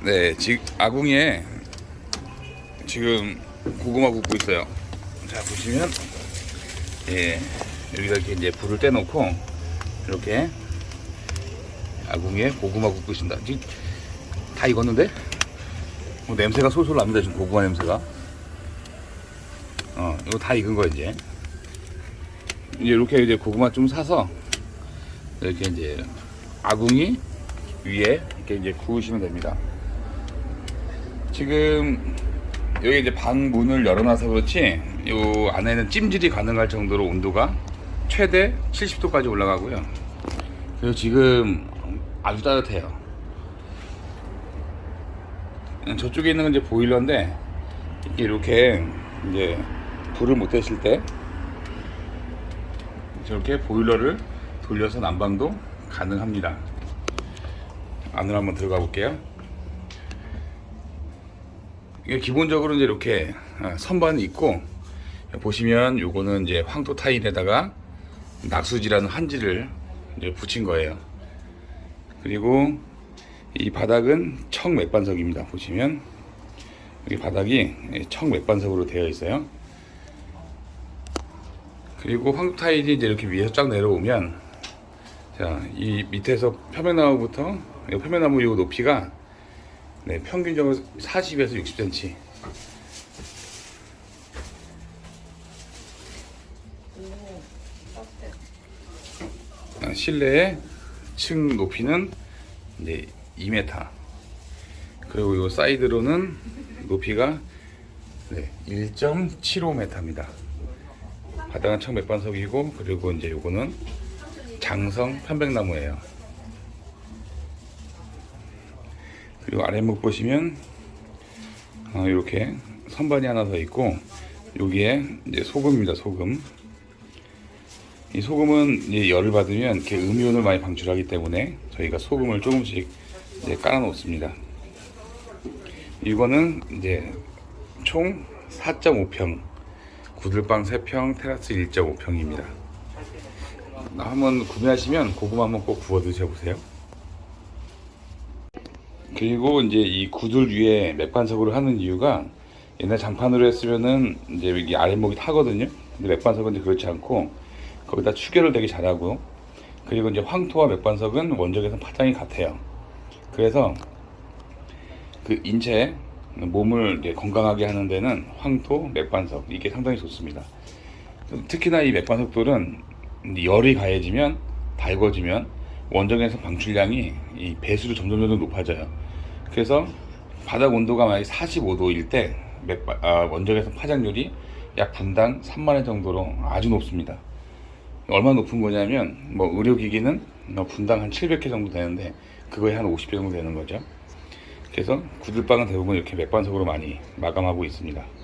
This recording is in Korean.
네, 지금 아궁이에 지금 고구마 굽고 있어요. 자 보시면 예 여기다 이렇게 이제 불을 떼놓고 이렇게 아궁이에 고구마 굽고 있습니다. 지금 다 익었는데 뭐 냄새가 솔솔 납니다. 지금 고구마 냄새가. 어 이거 다 익은 거 이제 이제 이렇게 이제 고구마 좀 사서 이렇게 이제 아궁이 위에 이렇게 이제 구우시면 됩니다. 지금 여기 이제 방 문을 열어놔서 그렇지 요 안에는 찜질이 가능할 정도로 온도가 최대 70도까지 올라가고요. 그리고 지금 아주 따뜻해요. 저쪽에 있는 건 이제 보일러인데 이렇게 이제 불을 못 떼실 때 저렇게 보일러를 돌려서 난방도 가능합니다. 안으로 한번 들어가 볼게요. 기본적으로 이제 이렇게 어, 선반이 있고 보시면 요거는 이제 황토 타일에다가 낙수지라는 한지를 이제 붙인 거예요. 그리고 이 바닥은 청 맥반석입니다. 보시면 여기 바닥이 청 맥반석으로 되어 있어요. 그리고 황토 타일이 이제 이렇게 위에서 쫙 내려오면 자, 이 밑에서 편백나무부터 이 편백나무 요 높이가 네, 평균적으로 40에서 60cm. 아, 실내의 층 높이는 이제 2m. 그리고 요 사이드로는 높이가 네, 1.75m입니다. 바닥은 청백반석이고 그리고 이제 요거는 장성 편백나무예요. 그리고 아랫목 보시면 어, 이렇게 선반이 하나 더 있고 여기에 이제 소금입니다. 소금. 이 소금은 열을 받으면 이렇게 음이온을 많이 방출하기 때문에 저희가 소금을 조금씩 이제 깔아 놓습니다. 이거는 이제 총 4.5평, 구들방 3평, 테라스 1.5평입니다. 한번 구매하시면 고구마 한번 꼭 구워 드셔보세요. 그리고 이제 이 구들 위에 맥반석으로 하는 이유가 옛날 장판으로 했으면은 이제 여기 아랫목이 타거든요. 근데 맥반석은 이제 그렇지 않고 거기다 추결을 되게 잘하고 그리고 이제 황토와 맥반석은 원적에서 파장이 같아요. 그래서 그 인체 몸을 건강하게 하는 데는 황토, 맥반석 이게 상당히 좋습니다. 특히나 이 맥반석돌은 열이 가해지면 달궈지면 원적에서 방출량이 이 배수로 점점 점점 높아져요. 그래서 바닥 온도가 만약 45도일 때 아, 원적에서 파장률이 약 분당 3만 원 정도로 아주 높습니다. 얼마 나 높은 거냐면 뭐 의료기기는 뭐 분당 한 700회 정도 되는데 그거에 한 50회 정도 되는 거죠. 그래서 구들방은 대부분 이렇게 맥반석으로 많이 마감하고 있습니다.